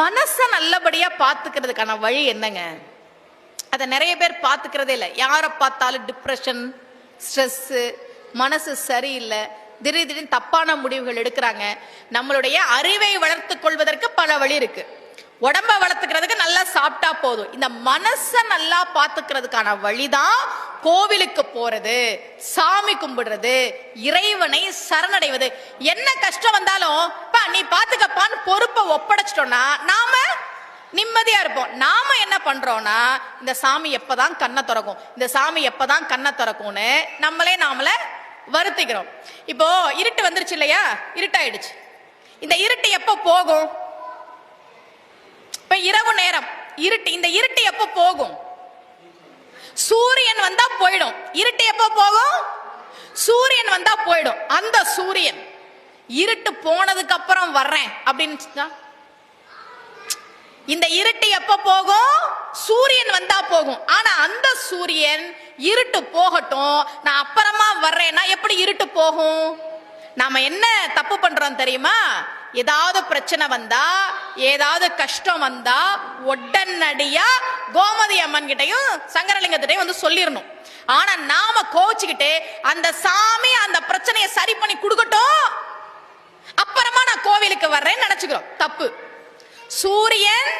மனசை நல்லபடியா பாத்துக்கிறதுக்கான வழி என்னங்க? அதை நிறைய பேர் பாத்துக்கிறதே இல்லை. யாரை பார்த்தாலும் டிப்ரெஷன் ஸ்ட்ரெஸ் மனசு சரியில்லை. திடீர் திடீர்னு தப்பான முடிவுகள் எடுக்கிறாங்க. நம்மளுடைய அறிவை வளர்த்து கொள்வதற்கு பல வழி இருக்கு. உடம்ப வளர்த்துக்கிறதுக்கு நல்லா சாப்பிட்டா போதும். இந்த மனசை நல்லா பாத்துக்கிறதுக்கான வழிதான் கோவிலுக்கு போறது சாமி கும்பிடுறது இறைவனை சரணடைவது. என்ன கஷ்டம் வந்தாலும் அப்பா நீ பாத்துக்கப்பான்னு பொறுப்பை ஒப்படைச்சிட்டோம்னா நாம நிம்மதியா இருப்போம். நாம என்ன பண்றோம்னா இந்த சாமி எப்பதான் கண்ணை திறக்கும்? இந்த சாமி எப்பதான் கண்ணை திறக்கும்னு நம்மளே நாமள வருத்திக்கிறோம். இப்போ இருட்டு வந்துருச்சு இல்லையா? இருட்டாயிடுச்சு. இந்த இருட்டு எப்ப போகும்? இப்ப இரவு நேரம். இருட்டு இந்த இருட்டு எப்ப போகும்? சூரியன் வந்தா போயிடும். இருட்டு எப்ப போகும்? சூரியன் வந்தா போயிடும். அந்த சூரியன். இருட்டு போனதுக்கு அப்புறம் வர்றேன். அப்படின்னு இந்த இருட்டு எப்ப போகும்? சூரியன் வந்தா போகும். ஆனா அந்த சூரியன் இருட்டு போகட்டும். நான் அப்புறமா வர்றேன்னா எப்படி இருட்டு போகும்? நாம என்ன தப்பு பண்றோம் தெரியுமா? ஏதாவது பிரச்சனை வந்தா ஏதாவது கஷ்டம் வந்தா உடனடியா கோமதி அம்மன் கிட்டையும் சங்கரலிங்கத்திட்டையும் வந்து சொல்லிடணும் ஆனா நாம கோச்சுக்கிட்டு அந்த சாமி அந்த பிரச்சனையை சரி பண்ணி கொடுக்கட்டும். வர்றேன்னு நினைச்சுக்கிறோம். தப்பு. சூரியன்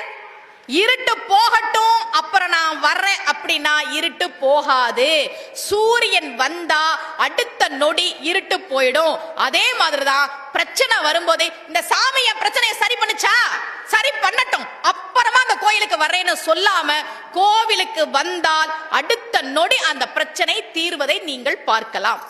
இருட்டு போகட்டும் அப்புறம் நான் வர்றேன் அப்படின்னா இருட்டு போகாது. சூரியன் வந்தா அடுத்த நொடி இருட்டு போயிடும். அதே மாதிரிதான் பிரச்சனை வரும்போதே இந்த சாமி என் பிரச்சனையை சரி பண்ணுச்சா? சரி பண்ணட்டும். அப்புறமா அந்த கோயிலுக்கு வர்றேன்னு சொல்லாம கோவிலுக்கு வந்தால் அடுத்த நொடி அந்த பிரச்சனை தீர்வதை நீங்கள் பார்க்கலாம்.